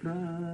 প্রাণের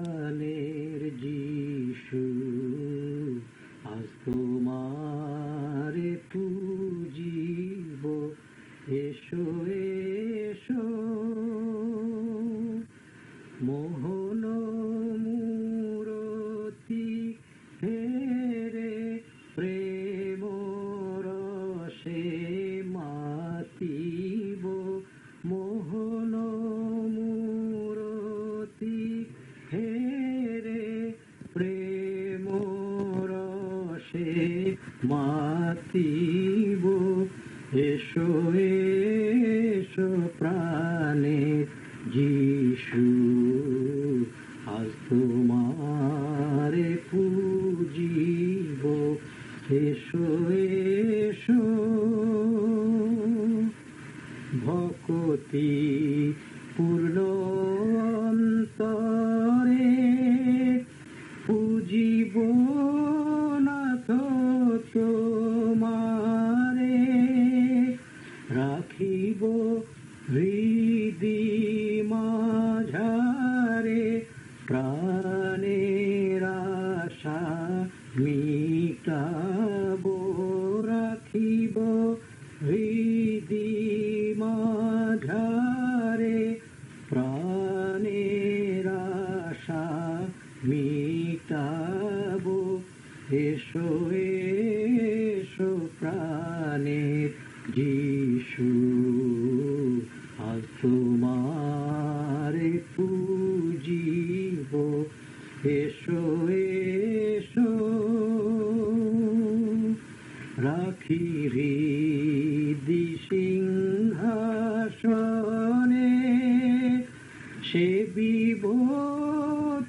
মাতিব। এসো এসো প্রাণে যিশু আজ তোমারে পুজিব। এসো এসো ভকতি পূর্ণ পুজিব। রাখিব হৃদি মাঝারে প্রাণের আশা মিটাব, রাখিব হৃদি মাঝারে প্রাণের আশা মিটাব। এসো এসো প্রাণের যিশু এসো এসো রাখি হৃদি সিংহাসনে সে বিব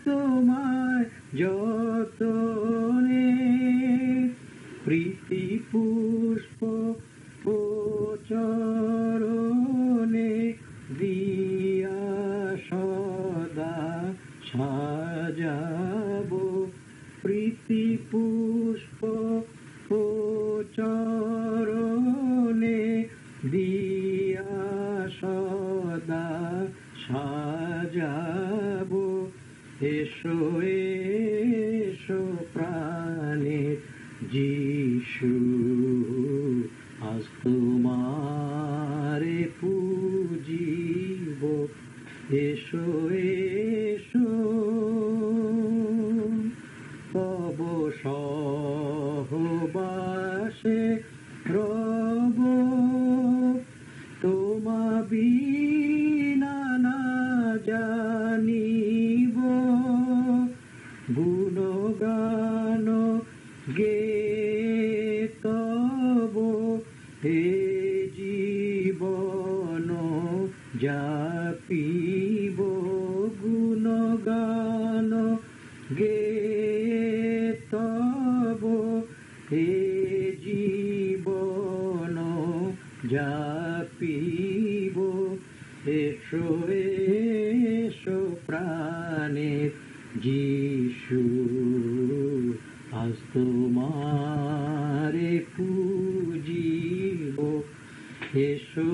তোমায় যতনে। প্রীতি পুষ্প চরণে দিয়া সদা সাজাব প্রীতি পুষ্প ও চরণে দিয়া সদা সাজাব। এসো এসো প্রাণে যিশু, আজ তোমারে পুজিব। এসো সহবাসে রব তোমা বিনা না জানিব গুণগান গে তব হে জীবন জাপিব গুণগান গে তব হে জীবন জাপিব এসো এসো প্রাণের যিশু আজ তোমারে পুজিব। এসো